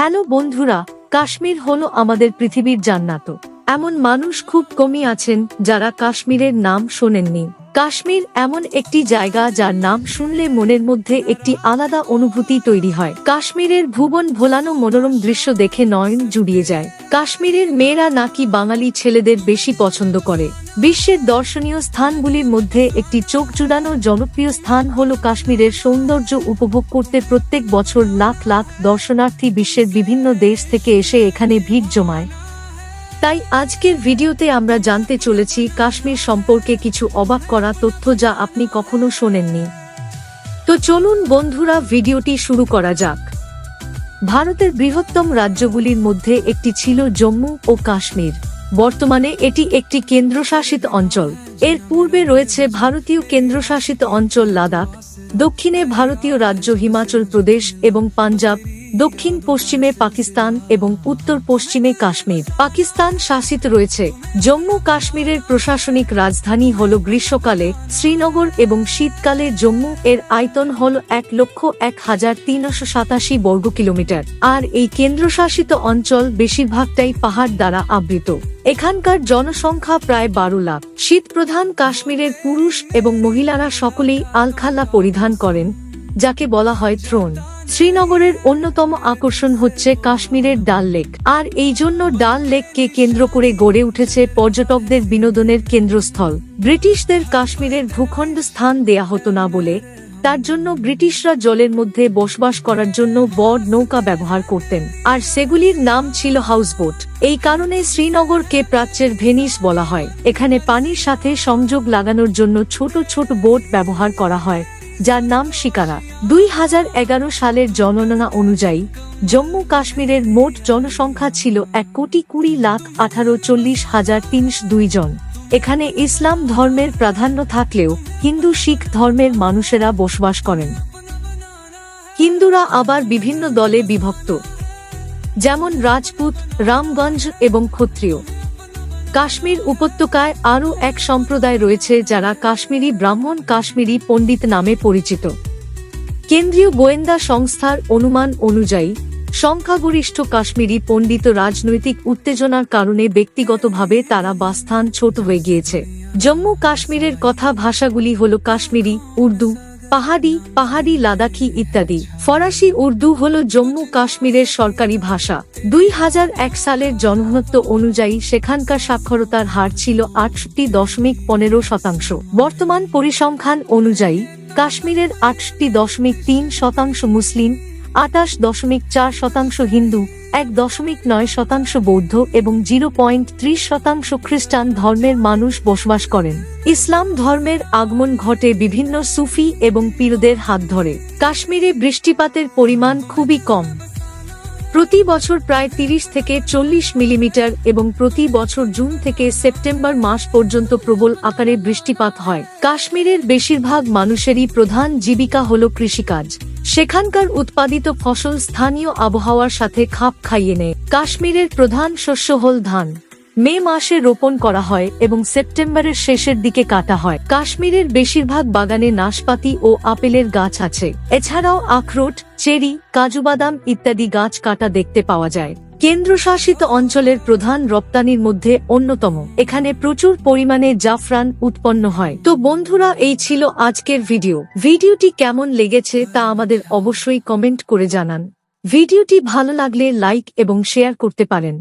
Hello বন্ধুরা, কাশ্মীর হলো আমাদের পৃথিবীর জান্নাত। এমন মানুষ খুব কমই আছেন যারা কাশ্মীরের নাম শোনেননি। কাশ্মীর এমন একটি জায়গা যার নাম শুনলে মনের মধ্যে একটি আলাদা অনুভূতি তৈরি হয়। কাশ্মীরের ভুবন ভোলানো মনোরম দৃশ্য দেখে নয়ন জুড়িয়ে যায়। কাশ্মীরের মেয়েরা নাকি বাঙালি ছেলেদের বেশি পছন্দ করে। বিশ্বের দর্শনীয় স্থানগুলির মধ্যে একটি চোখ জুড়ানো জনপ্রিয় স্থান হল কাশ্মীরের সৌন্দর্য উপভোগ করতে প্রত্যেক বছর লাখ লাখ দর্শনার্থী বিশ্বের বিভিন্ন দেশ থেকে এসে এখানে ভিড় জমায়। তাই আজকের ভিডিওতে আমরা জানতে চলেছি কাশ্মীর সম্পর্কে কিছু অবাক করা তথ্য যা আপনি কখনো শোনেননি। তো চলুন বন্ধুরা, ভিডিওটি শুরু করা যাক। ভারতের বৃহত্তম রাজ্যগুলির মধ্যে একটি ছিল জম্মু ও কাশ্মীর। বর্তমানে এটি একটি কেন্দ্রশাসিত অঞ্চল। এর পূর্বে রয়েছে ভারতীয় কেন্দ্রশাসিত অঞ্চল লাদাখ, দক্ষিণে ভারতীয় রাজ্য হিমাচল প্রদেশ এবং পাঞ্জাব দক্ষিণ পশ্চিমে পাকিস্তান এবং উত্তর পশ্চিমে কাশ্মীর। পাকিস্তান শাসিত রয়েছে। জম্মু কাশ্মীরের প্রশাসনিক রাজধানী হল গ্রীষ্মকালে শ্রীনগর এবং শীতকালে জম্মু এর আয়তন হল এক লক্ষ এক হাজার তিনশো সাতাশি বর্গ কিলোমিটার। আর এই কেন্দ্রশাসিত অঞ্চল বেশিরভাগটাই পাহাড় দ্বারা আবৃত। এখানকার জনসংখ্যা প্রায় বারো লাখ। শীত প্রধান কাশ্মীরের পুরুষ এবং মহিলারা সকলেই আলখাল্লা পরিধান করেন, যাকে বলা হয় থ্রোন। শ্রীনগরের অন্যতম আকর্ষণ হচ্ছে কাশ্মীরের ডাল লেক। আর এই জন্য ডাল লেককে কেন্দ্র করে গড়ে উঠেছে পর্যটকদের বিনোদনের কেন্দ্রস্থল। ব্রিটিশদের কাশ্মীরের ভূখণ্ড স্থান দেয়া হতো না বলে, তার জন্য ব্রিটিশরা জলের মধ্যে বসবাস করার জন্য বড় নৌকা ব্যবহার করতেন। আর সেগুলির নাম ছিল হাউসবোট। এই কারণে শ্রীনগরকে প্রাচ্যের ভেনিস বলা হয়। এখানে পানির সাথে সংযোগ লাগানোর জন্য ছোট ছোট বোট ব্যবহার করা হয়। যার নাম শিকারা। দুই হাজার এগারো সালের জনগণনা অনুযায়ী, জম্মু কাশ্মীরের মোট জনসংখ্যা ছিল এক কোটি কুড়ি লাখ আঠারো চল্লিশ হাজার তিনশো দুই জন। এখানে ইসলাম ধর্মের প্রাধান্য থাকলেও হিন্দু, শিখ ধর্মের মানুষেরা বসবাস করেন। হিন্দুরা আবার বিভিন্ন দলে বিভক্ত। যেমন রাজপুত, রামগঞ্জ এবং ক্ষত্রিয়। কাশ্মীর উপত্যকায় আরও এক সম্প্রদায় রয়েছে যারা কাশ্মীরি ব্রাহ্মণ কাশ্মীরি পণ্ডিত নামে পরিচিত। কেন্দ্রীয় গোয়েন্দা সংস্থার অনুমান অনুযায়ী, সংখ্যাগরিষ্ঠ কাশ্মীরি পণ্ডিত রাজনৈতিক উত্তেজনার কারণে ব্যক্তিগতভাবে তারা বাস্থান ছোট হয়ে গিয়েছে। জম্মু কাশ্মীরের কথা ভাষাগুলি হল কাশ্মীরি, উর্দু পাহাড়ি পাহাড়ি লাদাখি ইত্যাদি। ফরাসি উর্দু হল জম্মু কাশ্মীরের সরকারি ভাষা। দুই হাজার এক সালের জনঘনত্ব অনুযায়ী সেখানকার সাক্ষরতার হার ছিল আটষট্টি দশমিক পনেরো শতাংশ। বর্তমান পরিসংখ্যান অনুযায়ী, কাশ্মীরের আটষট্টি দশমিক তিন শতাংশ মুসলিম, আটাশ দশমিক চার শতাংশ হিন্দু এক দশমিক নয় শতাংশ বৌদ্ধ এবং জিরো পয়েন্ট ত্রিশ শতাংশ খ্রিস্টান ধর্মের মানুষ বসবাস করেন। ইসলাম ধর্মের আগমন ঘটে বিভিন্ন সুফি এবং পীরদের হাত ধরে। কাশ্মীরে বৃষ্টিপাতের পরিমাণ খুবই কম। প্রতি বছর প্রায় তিরিশ থেকে চল্লিশ মিলিমিটার এবং প্রতি বছর জুন থেকে সেপ্টেম্বর মাস পর্যন্ত প্রবল আকারে বৃষ্টিপাত হয়। কাশ্মীরের বেশিরভাগ মানুষেরই প্রধান জীবিকা হল কৃষিকাজ। সেখানকার উৎপাদিত ফসল স্থানীয় আবহাওয়ার সাথে খাপ খাইয়ে নেয়। কাশ্মীরের প্রধান শস্য হল ধান। মে মাসে রোপণ করা হয় এবং সেপ্টেম্বরের শেষের দিকে কাটা হয়। কাশ্মীরের বেশিরভাগ বাগানে নাশপাতি ও আপেলের গাছ আছে। এছাড়াও আখরোট, চেরি, কাজুবাদাম ইত্যাদি গাছ কাটা দেখতে পাওয়া যায়। কেন্দ্রশাসিত অঞ্চলের প্রধান রপ্তানির মধ্যে অন্যতম। এখানে প্রচুর পরিমাণে জাফরান উৎপন্ন হয়। তো বন্ধুরা, এই ছিল আজকের ভিডিও। ভিডিওটি কেমন লেগেছে তা আমাদের অবশ্যই কমেন্ট করে জানান। ভিডিওটি ভালো লাগলে লাইক এবং শেয়ার করতে পারেন।